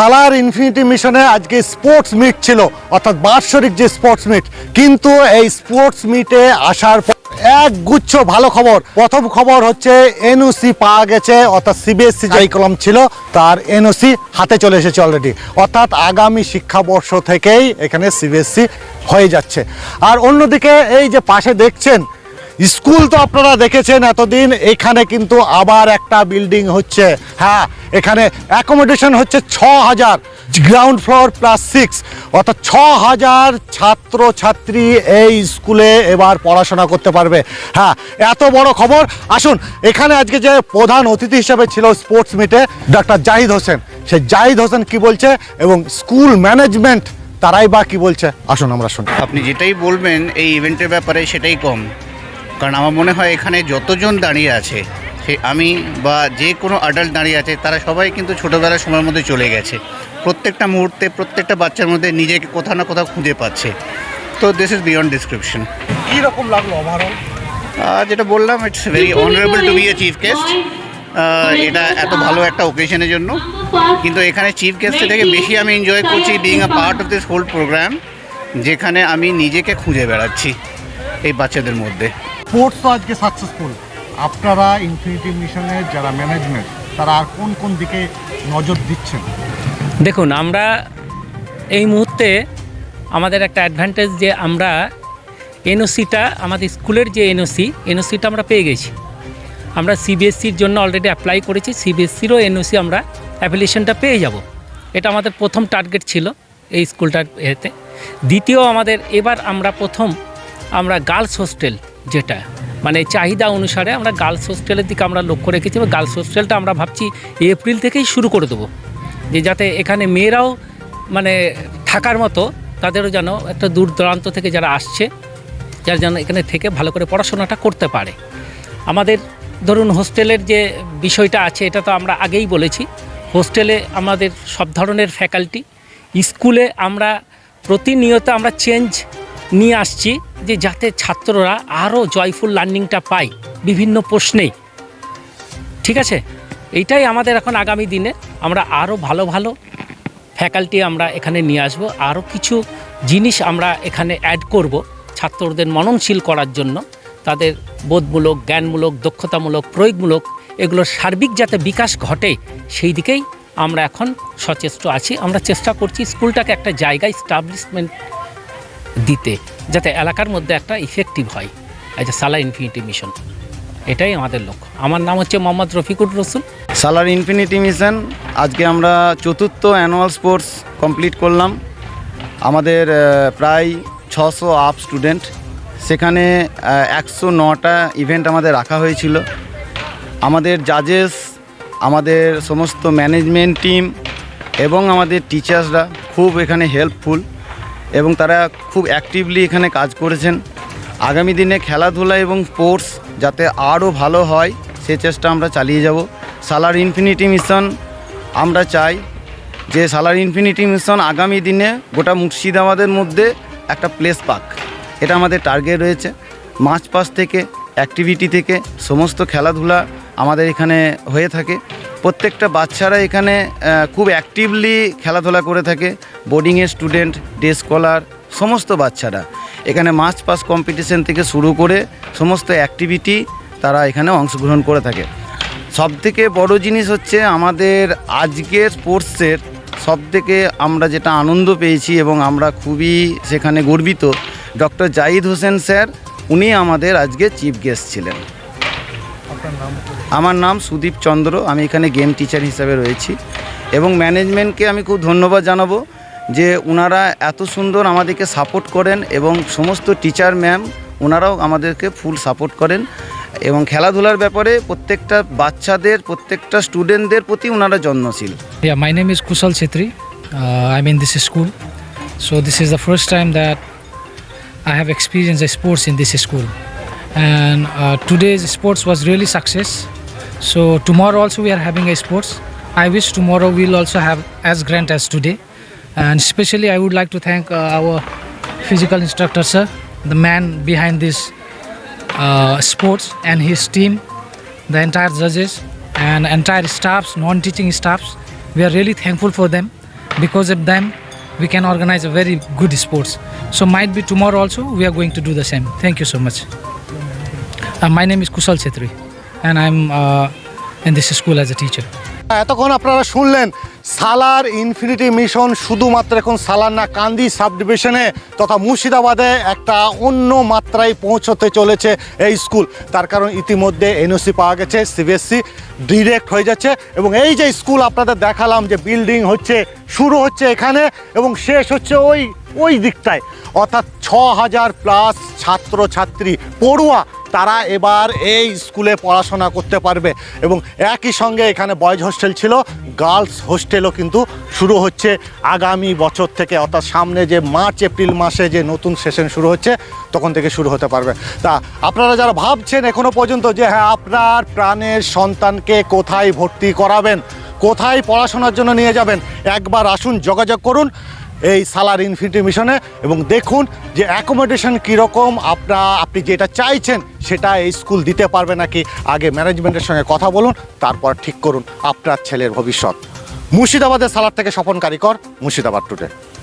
সালার infinity মিশনে আজকে sports meet ছিল, অর্থাৎ বাৎসরিক যে স্পোর্টস মিট। কিন্তু এই স্পোর্টস মিটে আসার পর এক গুচ্ছ ভালো খবর। প্রথম খবর হচ্ছে, এনওসি পাওয়া গেছে, অর্থাৎ সিবিএসসি যে কলম ছিল, তার এনওসি হাতে চলে এসেছে অলরেডি অর্থাৎ আগামী শিক্ষাবর্ষ থেকেই এখানে সিবিএসসি হয়ে যাচ্ছে। আর অন্যদিকে এই যে পাশে দেখছেন স্কুল তো আপনারা দেখেছেন এতদিন, এখানে কিন্তু আবার একটা বিল্ডিং হচ্ছে। হ্যাঁ এখানে অ্যাকোমোডেশন হচ্ছে ছ হাজার গ্রাউন্ড ফ্লোর প্লাস সিক্স অর্থাৎ ছ হাজার ছাত্র ছাত্রী এই স্কুলে এবার পড়াশোনা করতে পারবে। হ্যাঁ এত বড় খবর। আসুন, এখানে আজকে যে প্রধান অতিথি হিসেবে ছিল স্পোর্টস মিটে ডক্টর জাহিদ হোসেন। সে জাহিদ হোসেন কি বলছে এবং স্কুল ম্যানেজমেন্ট তারাই বা কি বলছে? আসুন, আমরা শুনি। আপনি যেটাই বলবেন, এই ইভেন্টের ব্যাপারে সেটাই কম। কারণ আমার মনে হয় এখানে যতজন দাঁড়িয়ে আছে সে আমি বা যে কোনো অ্যাডাল্ট দাঁড়িয়ে আছে তারা সবাই কিন্তু ছোটোবেলার সময়ের মধ্যে চলে গেছে। প্রত্যেকটা মুহূর্তে প্রত্যেকটা বাচ্চার মধ্যে নিজেকে কোথাও না কোথাও খুঁজে পাচ্ছে। তো দিস ইজ বিয়ন্ড ডিসক্রিপশন কীরকম লাগল ওভারঅল যেটা বললাম it's very honourable to be a chief guest এটা এত ভালো একটা ওকেশনের জন্য। কিন্তু এখানে চিফ গেস্টের থেকে বেশি আমি এনজয় করছি being a part of this whole programme যেখানে আমি নিজেকে খুঁজে বেড়াচ্ছি এই বাচ্চাদের মধ্যে। স্পোর্টস আজকে সাকসেসফুল আপনারা ইনফিনিটি মিশনের যারা ম্যানেজমেন্ট তারা আর কোন কোন দিকে নজর দিচ্ছেন? দেখুন, আমরা এই মুহূর্তে আমাদের একটা অ্যাডভান্টেজ যে আমরা এনওসিটা আমাদের স্কুলের যে এনওসি এনওসিটা আমরা পেয়ে গেছি। আমরা সিবিএসসির জন্য অলরেডি অ্যাপ্লাই করেছি সিবিএসসিরও এনওসি আমরা অ্যাপ্লিকেশনটা পেয়ে যাব। এটা আমাদের প্রথম টার্গেট ছিল এই স্কুলটার এতে। দ্বিতীয় আমাদের, এবার আমরা প্রথম আমরা গার্লস হোস্টেল যেটা। মানে চাহিদা অনুসারে আমরা গার্লস হোস্টেলের দিকে আমরা লক্ষ্য রেখেছি এবং গার্লস হোস্টেলটা আমরা ভাবছি এপ্রিল থেকেই শুরু করে দেবো। যে যাতে এখানে মেয়েরাও মানে থাকার মতো তাদেরও যেন একটা দূর দূরান্ত থেকে যারা আসছে, যারা যেন এখানে থেকে ভালো করে পড়াশোনাটা করতে পারে। আমাদের ধরুন হোস্টেলের যে বিষয়টা আছে, এটা তো আমরা আগেই বলেছি। হোস্টেলে আমাদের সব ধরনের ফ্যাকাল্টি, স্কুলে আমরা প্রতিনিয়ত আমরা চেঞ্জ নিয়ে আসছি যে যাতে ছাত্ররা আরও জয়ফুল লার্নিংটা পায় বিভিন্ন প্রশ্নে। ঠিক আছে? এইটাই আমাদের এখন আগামী দিনে। আমরা আরও ভালো ভালো ফ্যাকাল্টি আমরা এখানে নিয়ে আসব। আরও কিছু জিনিস আমরা এখানে অ্যাড করব ছাত্রদের মননশীল করার জন্য। তাদের বোধমূলক, জ্ঞানমূলক, দক্ষতামূলক, প্রয়োগমূলক এগুলোর সার্বিক যাতে বিকাশ ঘটে, সেই দিকেই আমরা এখন সচেষ্ট আছি। আমরা চেষ্টা করছি স্কুলটাকে একটা জায়গায় স্টাবলিশমেন্ট দিতে, যাতে এলাকার মধ্যে একটা ইফেক্টিভ হয়। এই যে সালার ইনফিনিটি মিশন এটাই আমাদের লক্ষ্য। আমার নাম হচ্ছে মোহাম্মদ রফিকুর রসুল। সালার ইনফিনিটি মিশন আজকে আমরা চতুর্থ অ্যানুয়াল স্পোর্টস কমপ্লিট করলাম। আমাদের প্রায় ছশো আপ স্টুডেন্ট সেখানে একশো নটা ইভেন্ট আমাদের রাখা হয়েছিল। আমাদের জাজেস আমাদের সমস্ত ম্যানেজমেন্ট টিম এবং আমাদের টিচার্সরা খুব এখানে হেল্পফুল এবং তারা খুব অ্যাক্টিভলি এখানে কাজ করেছেন। আগামী দিনে খেলাধুলা এবং স্পোর্টস যাতে আরও ভালো হয়, সে চেষ্টা আমরা চালিয়ে যাব। সালার ইনফিনিটি মিশন আমরা চাই যে সালার ইনফিনিটি মিশন আগামী দিনে গোটা মুর্শিদাবাদের মধ্যে একটা প্লেস পাক। এটা আমাদের টার্গেট রয়েছে। মার্চ পাস থেকে অ্যাক্টিভিটি থেকে সমস্ত খেলাধুলা আমাদের এখানে হয়ে থাকে। প্রত্যেকটা বাচ্চারা এখানে খুব অ্যাক্টিভলি খেলাধুলা করে থাকে। বোর্ডিংয়ের স্টুডেন্ট ডে স্কলার সমস্ত বাচ্চারা। এখানে মার্চ পাস কম্পিটিশন থেকে শুরু করে সমস্ত অ্যাক্টিভিটি তারা এখানে অংশগ্রহণ করে থাকে। সবথেকে বড় জিনিস হচ্ছে আমাদের আজকের স্পোর্টসের সবথেকে আমরা যেটা আনন্দ পেয়েছি এবং আমরা খুবই সেখানে গর্বিত, ডক্টর জাহিদ হোসেন স্যার, উনি আমাদের আজকে চিফ গেস্ট ছিলেন। আমার নাম সুদীপ চন্দ্র আমি এখানে গেম টিচার হিসাবে রয়েছি এবং ম্যানেজমেন্টকে আমি খুব ধন্যবাদ জানাব যে ওনারা এত সুন্দর আমাদেরকে সাপোর্ট করেন এবং সমস্ত টিচার ম্যাম ওনারাও আমাদেরকে ফুল সাপোর্ট করেন এবং খেলাধুলার ব্যাপারে প্রত্যেকটা বাচ্চাদের প্রত্যেকটা স্টুডেন্টদের প্রতি ওনারা যত্নশীল my name name is Kusal I this school. So this is the first time that I have experienced the sports in this school. And uh, today's sports was really success. So tomorrow also we are having a sports. I wish tomorrow we'll also have as grand as today. And especially I would like to thank uh, our physical instructor sir, the man behind this uh, sports and his team, the entire judges and entire staffs, non-teaching staffs. We are really thankful for them. because of them we can organize a very good sports so might be tomorrow also we are going to do the same thank you so much my name is kusal chetri and i'm uh, in this school as a teacher. এতক্ষণ আপনারা শুনলেন সালার infinity mission শুধুমাত্র এখন সালার না কান্দি sub ডিভিশনে তথা মুর্শিদাবাদে একটা অন্য মাত্রায় পৌঁছতে চলেছে এই স্কুল। তার কারণ ইতিমধ্যে এনওসি পাওয়া গেছে সিবিএসসি ডিরেক্ট হয়ে যাচ্ছে এবং এই যে স্কুল আপনাদের দেখালাম যে বিল্ডিং হচ্ছে শুরু হচ্ছে এখানে এবং শেষ হচ্ছে ওই ওই দিকটায়। অর্থাৎ ছ হাজার প্লাস ছাত্র ছাত্রী পড়ুয়া তারা এবার এই স্কুলে পড়াশোনা করতে পারবে এবং একই সঙ্গে এখানে বয়েজ হোস্টেল ছিল, গার্লস হোস্টেলও কিন্তু শুরু হচ্ছে আগামী বছর থেকে। অর্থাৎ সামনে যে মার্চ, এপ্রিল মাসে যে নতুন সেশন শুরু হচ্ছে, তখন থেকে শুরু হতে পারবে। তা আপনারা যারা ভাবছেন এখনও পর্যন্ত যে হ্যাঁ আপনার প্রাণের সন্তানকে কোথায় ভর্তি করাবেন, কোথায় পড়াশোনার জন্য নিয়ে যাবেন, একবার আসুন, যোগাযোগ করুন। এই সালার ইনফিনিটি মিশনে এবং দেখুন যে অ্যাকোমোডেশন কীরকম আপনার আপনি যেটা চাইছেন সেটা এই স্কুল দিতে পারবে নাকি? আগে ম্যানেজমেন্টের সঙ্গে কথা বলুন, তারপর ঠিক করুন, আপনার ছেলের ভবিষ্যৎ। মুর্শিদাবাদের সালার থেকে স্বপন কারিকর, মুর্শিদাবাদ টুডে